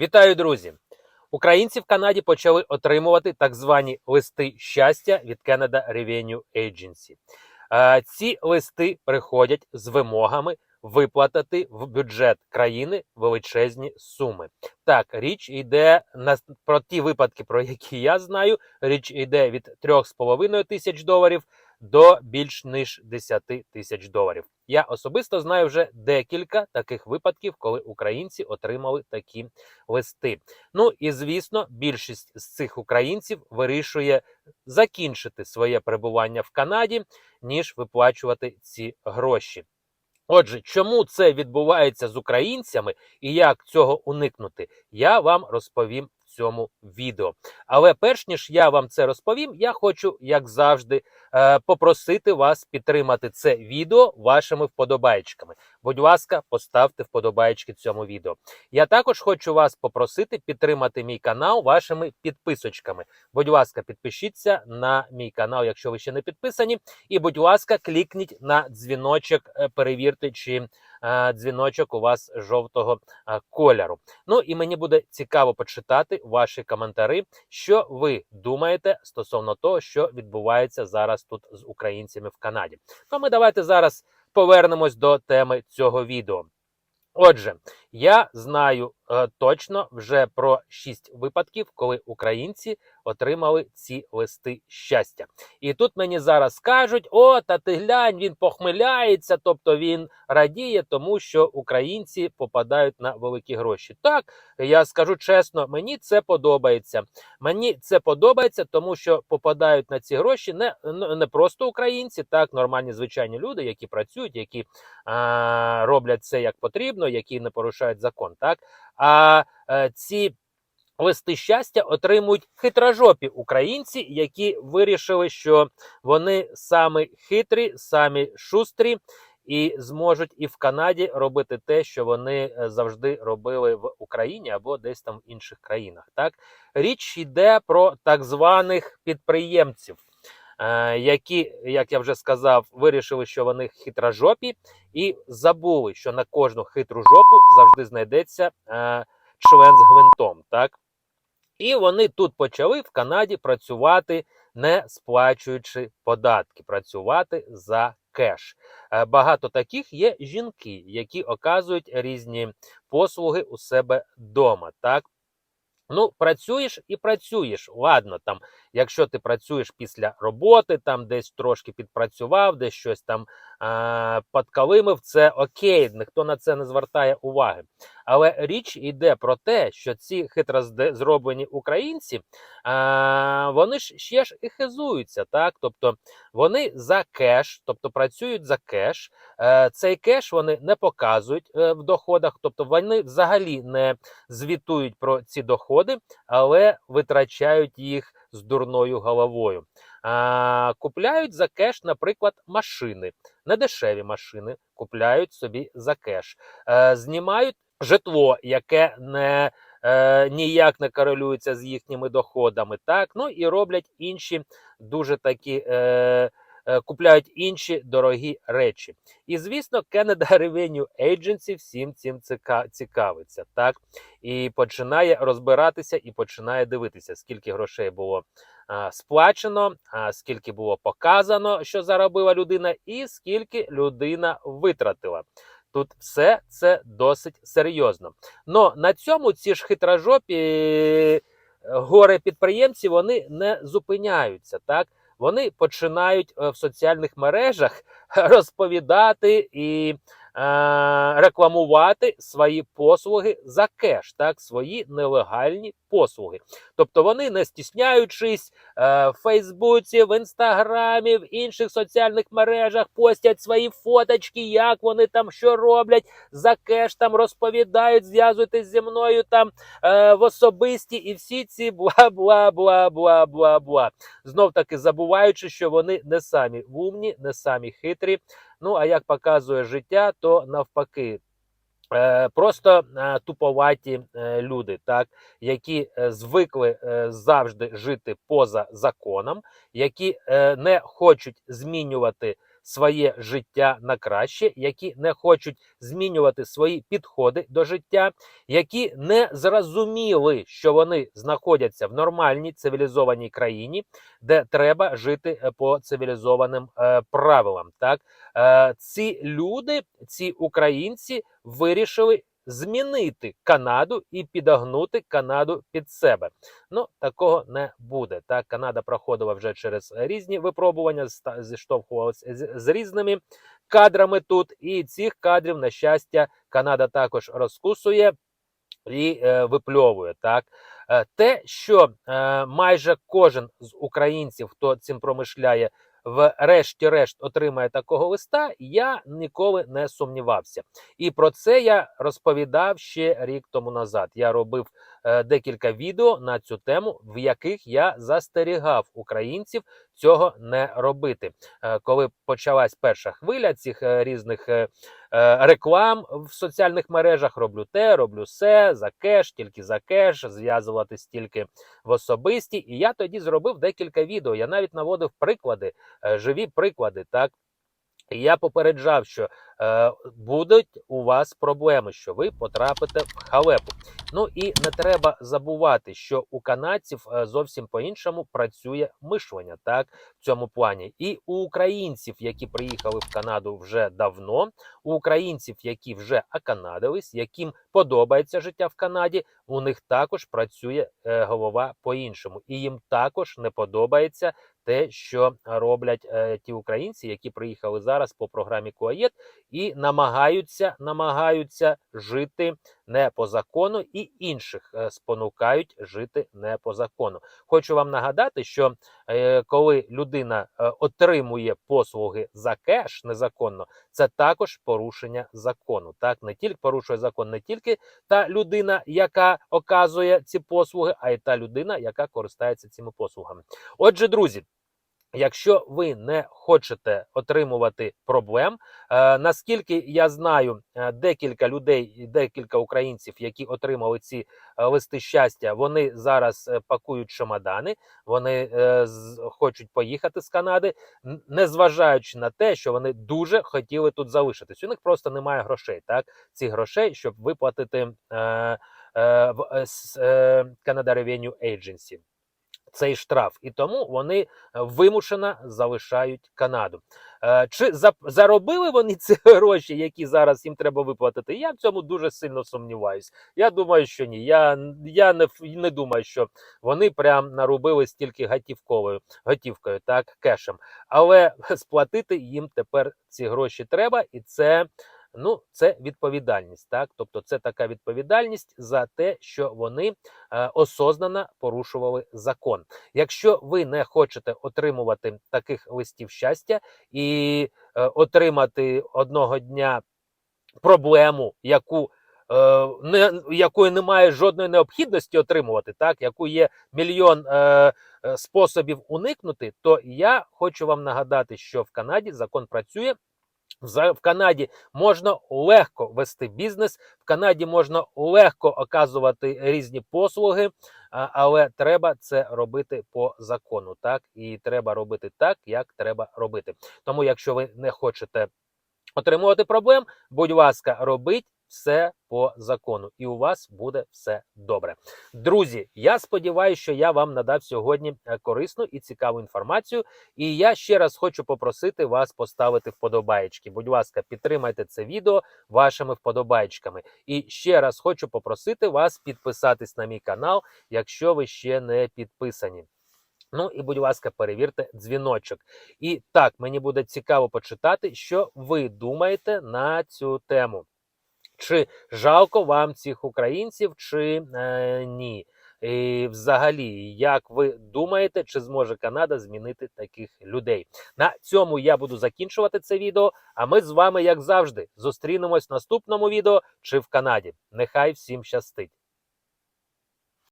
Вітаю, друзі! Українці в Канаді почали отримувати так звані листи щастя від Canada Revenue Agency. Е, Ці листи приходять з вимогами виплатити в бюджет країни величезні суми. Так, річ йде на про ті випадки, про які я знаю. Річ йде від 3,5 тисяч доларів до більш ніж 10 тисяч доларів. Я особисто знаю вже декілька таких випадків, коли українці отримали такі листи. Ну і звісно, більшість з цих українців вирішує закінчити своє перебування в Канаді, ніж виплачувати ці гроші. Отже, чому це відбувається з українцями і як цього уникнути, я вам розповім цьому відео. Але перш ніж я вам це розповім, я хочу, як завжди, е, попросити вас підтримати це відео вашими вподобайчиками. Будь ласка, поставте вподобайчики цьому відео. Я також хочу вас попросити підтримати мій канал вашими підписочками. Будь ласка, підпишіться на мій канал, якщо ви ще не підписані. І, будь ласка, клікніть на дзвіночок, е, перевірте, чи е, дзвіночок у вас жовтого е, кольору. Ну і мені буде цікаво почитати ваші коментарі, що ви думаєте стосовно того, що відбувається зараз тут з українцями в Канаді. Ну, ми давайте зараз повернемось до теми цього відео. Отже, я знаю точно вже про шість випадків, коли українці отримали ці листи щастя. І тут мені зараз скажуть: о, та ти глянь, він похмиляється, тобто він радіє, тому що українці попадають на великі гроші. Так, я скажу чесно, мені це подобається. Мені це подобається, тому що попадають на ці гроші не, не просто українці, так, нормальні звичайні люди, які працюють, які а, роблять це як потрібно, які не порушають закон. Так, а е, ці листи щастя отримують хитрожопі українці, які вирішили, що вони самі хитрі, самі шустрі. І зможуть і в Канаді робити те, що вони е, завжди робили в Україні або десь там в інших країнах. Так річ йде про так званих підприємців, які, як я вже сказав, вирішили, що вони хитрожопі, і забули, що на кожну хитру жопу завжди знайдеться е, член з гвинтом. Так і вони тут почали в Канаді працювати, не сплачуючи податки, працювати за кеш. Е, Багато таких є жінки, які оказують різні послуги у себе вдома. Так? Ну, працюєш і працюєш. Ладно, там, якщо ти працюєш після роботи, там десь трошки підпрацював, десь щось там е- подкалимив, це окей, ніхто на це не звертає уваги. Але річ йде про те, що ці хитро зроблені українці, е- вони ж ще ж і хизуються, так? Тобто вони за кеш, тобто працюють за кеш. Е- цей кеш вони не показують е- в доходах, тобто вони взагалі не звітують про ці доходи, але витрачають їх з дурною головою. А, купляють за кеш, наприклад, машини, недешеві машини, купляють собі за кеш, а, знімають житло, яке не е, ніяк не корелюється з їхніми доходами. Так, ну і роблять інші дуже такі. Е, е, Купляють інші дорогі речі. І, звісно, Canada Revenue Agency всім цим цікавиться, так? І починає розбиратися і починає дивитися, скільки грошей було сплачено, скільки було показано, що заробила людина, і скільки людина витратила. Тут все це досить серйозно. Но на цьому ці ж хитрожопі е, горе підприємці вони не зупиняються. Так вони починають е, в соціальних мережах розповідати і рекламувати свої послуги за кеш, так свої нелегальні послуги. Тобто вони, не стісняючись е, в Фейсбуці, в Інстаграмі, в інших соціальних мережах постять свої фоточки, як вони там що роблять за кеш, там розповідають, зв'язуйтесь зі мною там е, в особисті, і всі ці бла бла бла бла бла бла. Знов таки забуваючи, що вони не самі вумні, не самі хитрі. Ну а як показує життя, то навпаки. Е, Просто е, туповаті е, люди, так які звикли завжди жити поза законом, які не хочуть змінювати своє життя на краще, які не хочуть змінювати свої підходи до життя, які не зрозуміли, що вони знаходяться в нормальній цивілізованій країні, де треба жити е, по цивілізованим е, правилам. Так е, ці люди, ці українці, вирішили змінити Канаду і підогнути Канаду під себе. Ну такого не буде. Так, Канада проходила вже через різні випробування, зіштовхувалася з, з різними кадрами тут, і цих кадрів, на щастя, Канада також розкусує і е, випльовує. Так Е, те, що е, майже кожен з українців, хто цим промишляє, врешті-решт отримає такого листа, я ніколи не сумнівався. І про це я розповідав ще рік тому назад. Я робив декілька відео на цю тему, в яких я застерігав українців цього не робити. Е, коли почалась перша хвиля цих е, різних е, е, реклам в соціальних мережах, роблю те, роблю все, за кеш, тільки за кеш, зв'язуватись тільки в особисті. І я тоді зробив декілька відео. Я навіть наводив приклади, е, живі приклади, так. Я попереджав, що е, будуть у вас проблеми, що ви потрапите в халепу. Ну і не треба забувати, що у канадців е, зовсім по-іншому працює мишлення, так в цьому плані. І у українців, які приїхали в Канаду вже давно, у українців, які вже аканадились, яким подобається життя в Канаді, у них також працює е, голова по-іншому, і їм також не подобається те, що роблять е, ті українці, які приїхали зараз по програмі Куаєт, і намагаються, намагаються жити не по закону, і інших е, спонукають жити не по закону. Хочу вам нагадати, що е, коли людина е, отримує послуги за кеш незаконно, це також порушення закону. Так не тільки порушує закон, не тільки та людина, яка оказує ці послуги, а й та людина, яка користається цими послугами. Отже, друзі. Якщо ви не хочете отримувати проблем, е, наскільки я знаю, е, декілька людей, декілька українців, які отримали ці е, листи щастя, вони зараз е, пакують чемодани, вони е, з, хочуть поїхати з Канади, незважаючи на те, що вони дуже хотіли тут залишитись. У них просто немає грошей, так цих грошей, щоб виплатити е, е, с- е, Canada Revenue Agency цей штраф, і тому вони е, вимушено залишають Канаду. Е, Чи заробили вони ці гроші, які зараз їм треба виплатити? Я в цьому дуже сильно сумніваюсь. Я думаю, що ні. Я, я не, не думаю, що вони прям наробили стільки готівковою, готівкою, так, кешем. Але сплатити їм тепер ці гроші треба, і це. Ну, це відповідальність, так. Тобто, це така відповідальність за те, що вони е, осознано порушували закон. Якщо ви не хочете отримувати таких листів щастя і е, отримати одного дня проблему, яку е, не, якої немає жодної необхідності отримувати, так яку є мільйон е, е, способів уникнути, то я хочу вам нагадати, що в Канаді закон працює. В Канаді можна легко вести бізнес, в Канаді можна легко оказувати різні послуги, але треба це робити по закону. Так і треба робити так, як треба робити. Тому, якщо ви не хочете отримувати проблем, будь ласка, робіть все по закону, і у вас буде все добре. Друзі, я сподіваюся, що я вам надав сьогодні е, корисну і цікаву інформацію. І я ще раз хочу попросити вас поставити вподобаєчки. Будь ласка, підтримайте це відео вашими вподобаєчками. І ще раз хочу попросити вас підписатись на мій канал, якщо ви ще не підписані. Ну і, будь ласка, перевірте дзвіночок. І так, мені буде цікаво почитати, що ви думаєте на цю тему. Чи жалко вам цих українців, чи е, ні? І взагалі, як ви думаєте, чи зможе Канада змінити таких людей? На цьому я буду закінчувати це відео. А ми з вами, як завжди, зустрінемось в наступному відео чи в Канаді. Нехай всім щастить!